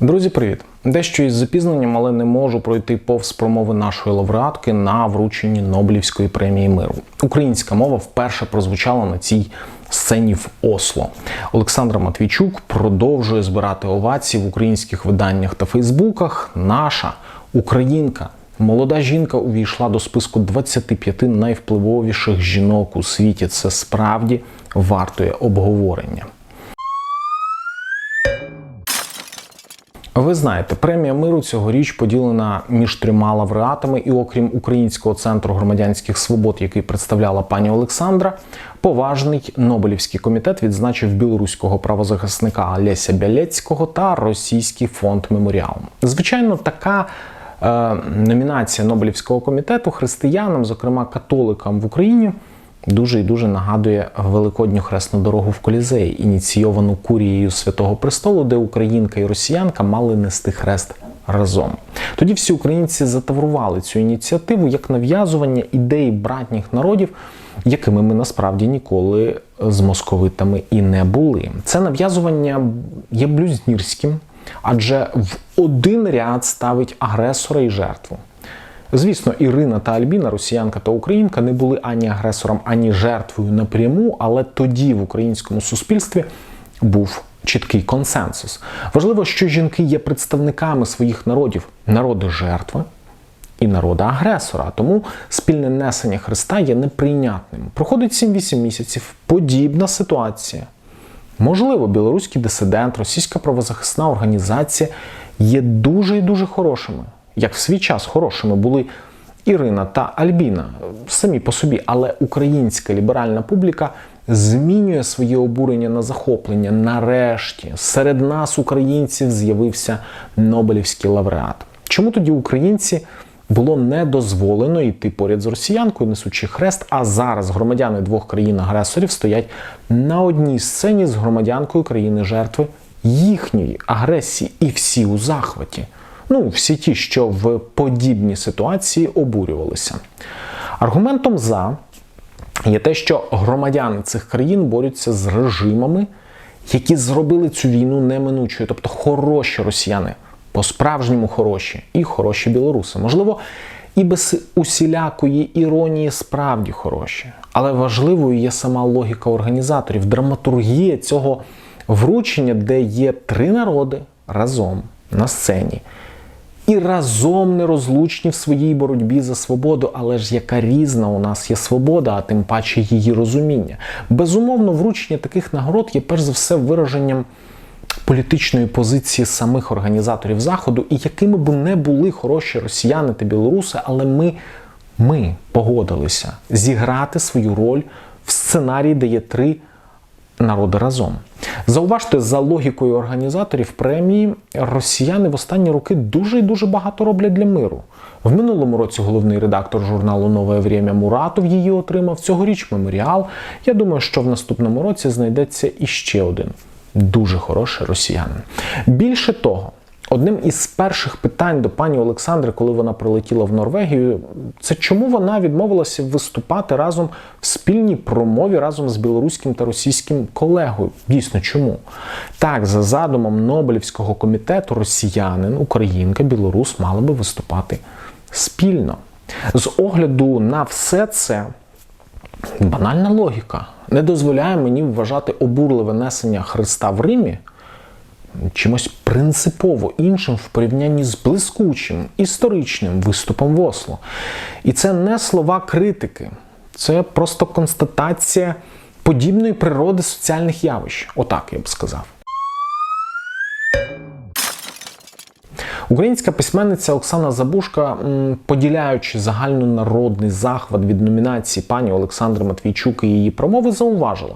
Друзі, привіт! Дещо із запізненням, але не можу пройти повз промови нашої лауреатки на врученні Нобелівської премії миру. Українська мова вперше прозвучала на цій сцені в Осло. Олександра Матвійчук продовжує збирати овації в українських виданнях та Фейсбуках. Наша українка. Молода жінка увійшла до списку 25 найвпливовіших жінок у світі. Це справді вартує обговорення. Ви знаєте, премія миру цьогоріч поділена між трьома лауреатами, і окрім Українського центру громадянських свобод, який представляла пані Олександра, поважний Нобелівський комітет відзначив білоруського правозахисника Олеся Бялецького та Російський фонд Меморіал. Звичайно, така. е, Номінація Нобелівського комітету християнам, зокрема католикам в Україні, дуже і дуже нагадує великодню хресну дорогу в Колізеї, ініційовану курією Святого Престолу, де українка і росіянка мали нести хрест разом. Тоді всі українці затаврували цю ініціативу як нав'язування ідеї братніх народів, якими ми насправді ніколи з московитами і не були. Це нав'язування є блюзнірським, адже в один ряд ставить агресора і жертву. Звісно, Ірина та Альбіна, росіянка та українка, не були ані агресором, ані жертвою напряму, але тоді в українському суспільстві був чіткий консенсус. Важливо, що жінки є представниками своїх народів, народи жертви і народа агресора. Тому спільне несення Христа є неприйнятним. Проходить 7-8 місяців. Подібна ситуація. Можливо, білоруський дисидент, російська правозахисна організація є дуже і дуже хорошими, як в свій час хорошими були Ірина та Альбіна самі по собі, але українська ліберальна публіка змінює своє обурення на захоплення. Нарешті серед нас, українців, з'явився Нобелівський лауреат. Чому тоді українці? Було не дозволено йти поряд з росіянкою, несучи хрест. А зараз громадяни двох країн-агресорів стоять на одній сцені з громадянкою країни жертви їхньої агресії, і всі у захваті. Ну, всі ті, що в подібній ситуації обурювалися. Аргументом за є те, що громадяни цих країн борються з режимами, які зробили цю війну неминучою, тобто хороші росіяни по-справжньому хороші і хороші білоруси. Можливо, і без усілякої іронії справді хороші. Але важливою є сама логіка організаторів, драматургія цього вручення, де є три народи разом на сцені. І разом нерозлучні в своїй боротьбі за свободу, але ж яка різна у нас є свобода, а тим паче її розуміння. Безумовно, вручення таких нагород є перш за все вираженням політичної позиції самих організаторів заходу, і якими б не були хороші росіяни та білоруси, але ми, ми погодилися зіграти свою роль в сценарії, де є три народи разом. Зауважте, за логікою організаторів премії, росіяни в останні роки дуже і дуже багато роблять для миру. В минулому році головний редактор журналу Нове Время Муратов її отримав. Цьогоріч меморіал. Я думаю, що в наступному році знайдеться іще один дуже хороший росіянин. Більше того, одним із перших питань до пані Олександри, коли вона прилетіла в Норвегію, це чому вона відмовилася виступати разом в спільній промові разом з білоруським та російським колегою. Дійсно, чому? Так, за задумом Нобелівського комітету, росіянин, українка, білорус мали би виступати спільно. З огляду на все це. Банальна логіка не дозволяє мені вважати обурливе несення Христа в Римі чимось принципово іншим в порівнянні з блискучим історичним виступом в Осло. І це не слова критики, це просто констатація подібної природи соціальних явищ. Отак я б сказав. Українська письменниця Оксана Забушка, поділяючи загальнонародний захват від номінації пані Олександри Матвійчук і її промови, зауважила,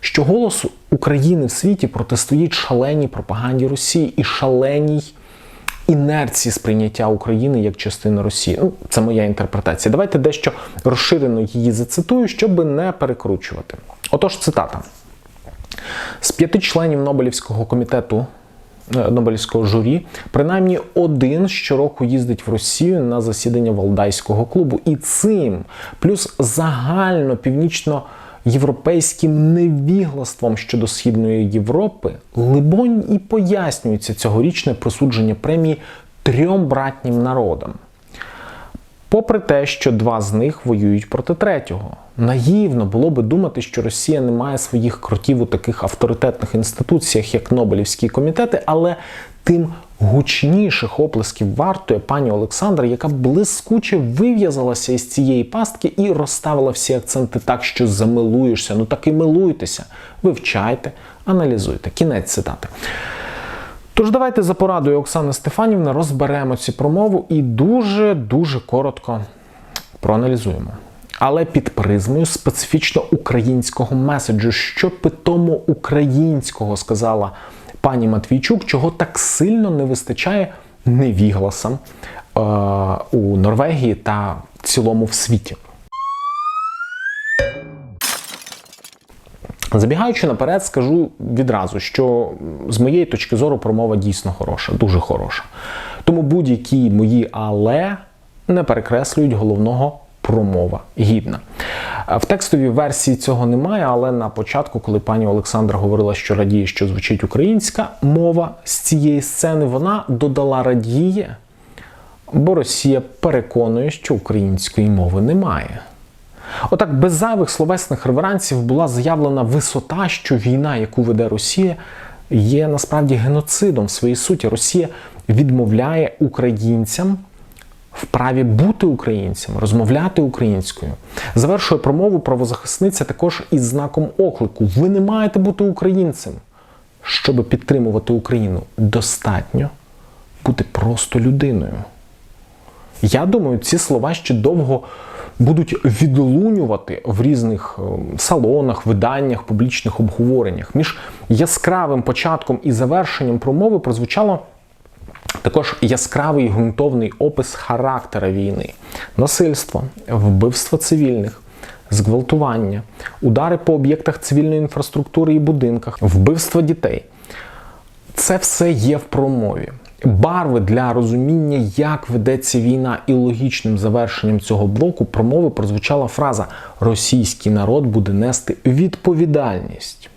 що голос України в світі протистоїть шаленій пропаганді Росії і шаленій інерції сприйняття України як частини Росії. Ну, це моя інтерпретація. Давайте дещо розширено її зацитую, щоб не перекручувати. Отож, цитата. З п'яти членів Нобелівського комітету Нобелівського журі, принаймні один щороку їздить в Росію на засідання Валдайського клубу. І цим плюс загально північно європейським невіглаством щодо Східної Європи, либонь і пояснюється цьогорічне присудження премії трьом братнім народам. Попри те, що два з них воюють проти третього, наївно було би думати, що Росія не має своїх кротів у таких авторитетних інституціях, як Нобелівські комітети, але тим гучніших оплесків вартує пані Олександра, яка блискуче вив'язалася із цієї пастки і розставила всі акценти так, що замилуєшся. Ну так і милуйтеся, вивчайте, аналізуйте. Кінець цитати. Тож давайте за порадою Оксани Стефанівни розберемо ці промову і дуже-дуже коротко проаналізуємо. Але під призмою специфічно українського меседжу, що питомо українського сказала пані Матвійчук, чого так сильно не вистачає невігласам е- у Норвегії та в цілому в світі. Забігаючи наперед, скажу відразу, що з моєї точки зору промова дійсно хороша, дуже хороша. Тому будь-які мої але не перекреслюють головного промова гідна. В текстовій версії цього немає, але на початку, коли пані Олександра говорила, що радіє, що звучить українська мова з цієї сцени, вона додала радіє, бо Росія переконує, що української мови немає. Отак, без зайвих словесних реверансів була заявлена висота, що війна, яку веде Росія, є насправді геноцидом в своїй суті. Росія відмовляє українцям в праві бути українцем, розмовляти українською. Завершує промову правозахисниця також із знаком оклику: ви не маєте бути українцем. Щоб підтримувати Україну, достатньо бути просто людиною. Я думаю, ці слова ще довго будуть відлунювати в різних салонах, виданнях, публічних обговореннях. Між яскравим початком і завершенням промови прозвучало також яскравий ґрунтовний опис характера війни: насильство, вбивство цивільних. Зґвалтування, удари по об'єктах цивільної інфраструктури і будинках, вбивство дітей. Це все є в промові. Барви для розуміння, як ведеться війна, і логічним завершенням цього блоку промови прозвучала фраза Російський народ буде нести відповідальність.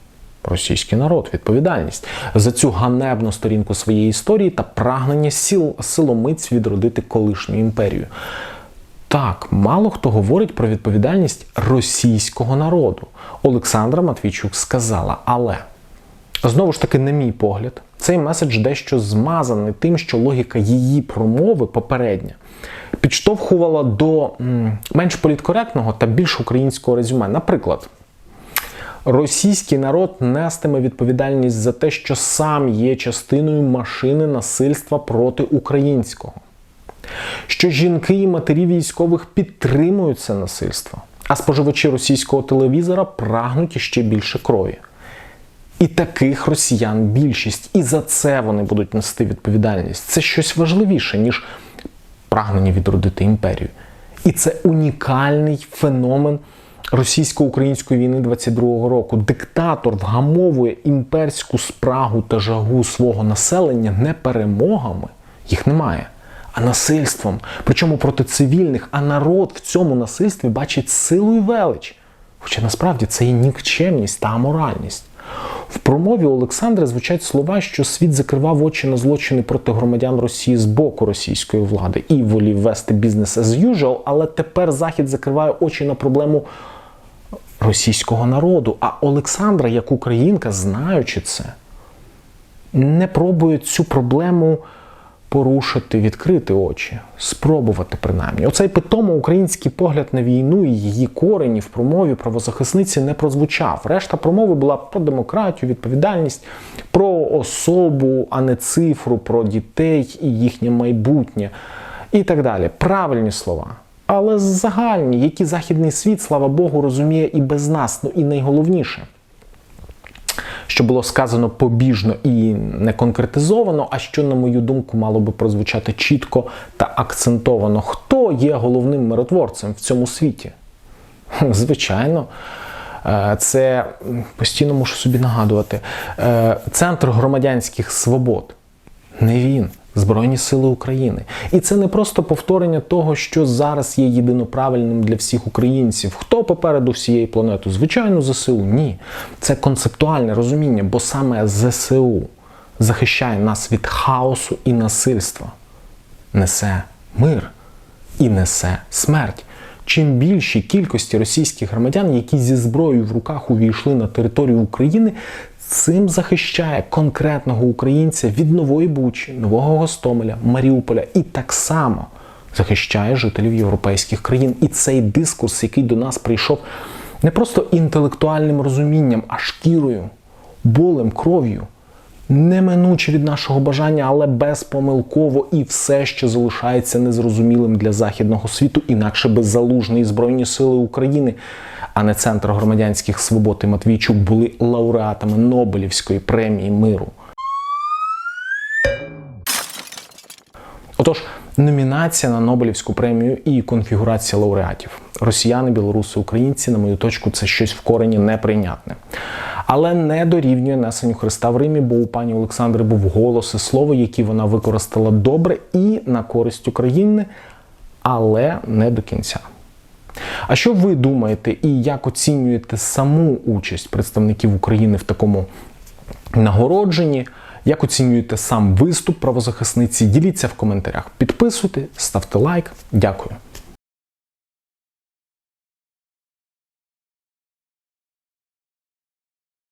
Російський народ, відповідальність за цю ганебну сторінку своєї історії та прагнення сіл силомиць відродити колишню імперію. Так, мало хто говорить про відповідальність російського народу. Олександра Матвійчук сказала, але знову ж таки, на мій погляд, цей меседж дещо змазаний тим, що логіка її промови попередня підштовхувала до менш політкоректного та більш українського резюме. Наприклад, російський народ нестиме відповідальність за те, що сам є частиною машини насильства проти українського, що жінки і матері військових підтримують це насильство, а споживачі російського телевізора прагнуть іще більше крові. І таких росіян більшість, і за це вони будуть нести відповідальність. Це щось важливіше, ніж прагнення відродити імперію. І це унікальний феномен російсько-української війни 22-го року. Диктатор вгамовує імперську спрагу та жагу свого населення не перемогами, їх немає, а насильством. Причому проти цивільних, а народ в цьому насильстві бачить силу і велич. Хоча насправді це є нікчемність та аморальність. В промові Олександра звучать слова, що світ закривав очі на злочини проти громадян Росії з боку російської влади і волів вести бізнес as usual, але тепер Захід закриває очі на проблему російського народу. А Олександра, як українка, знаючи це, не пробує цю проблему порушити, відкрити очі, спробувати принаймні. Оцей питомо український погляд на війну і її корені в промові правозахисниці не прозвучав. Решта промови була про демократію, відповідальність, про особу, а не цифру, про дітей і їхнє майбутнє і так далі. Правильні слова. Але загальні, які західний світ, слава Богу, розуміє і без нас. Ну і найголовніше що було сказано побіжно і не конкретизовано, а що, на мою думку, мало би прозвучати чітко та акцентовано, хто є головним миротворцем в цьому світі? Звичайно. Це постійно мушу собі нагадувати. Центр громадянських свобод. Не він. Збройні сили України. І це не просто повторення того, що зараз є єдиноправильним для всіх українців. Хто попереду всієї планети? Звичайно, ЗСУ. Ні. Це концептуальне розуміння, бо саме ЗСУ захищає нас від хаосу і насильства, несе мир і несе смерть. Чим більші кількості російських громадян, які зі зброєю в руках увійшли на територію України, цим захищає конкретного українця від нової Бучі, Нового Гостомеля, Маріуполя і так само захищає жителів європейських країн. І цей дискурс, який до нас прийшов не просто інтелектуальним розумінням, а шкірою, болем, кров'ю, неминуче від нашого бажання, але безпомилково і все, що залишається незрозумілим для західного світу, інакше беззалужні Збройні Сили України, а не Центр громадянських свобод і Матвійчук були лауреатами Нобелівської премії миру. Отож, номінація на Нобелівську премію і конфігурація лауреатів. Росіяни, білоруси, українці, на мою точку, це щось в корені неприйнятне. Але не дорівнює несенню Христа в Римі, бо у пані Олександри був голос і слово, які вона використала добре і на користь України, але не до кінця. А що ви думаєте і як оцінюєте саму участь представників України в такому нагородженні? Як оцінюєте сам виступ правозахисниці? Діліться в коментарях. Підписуйте, ставте лайк. Дякую.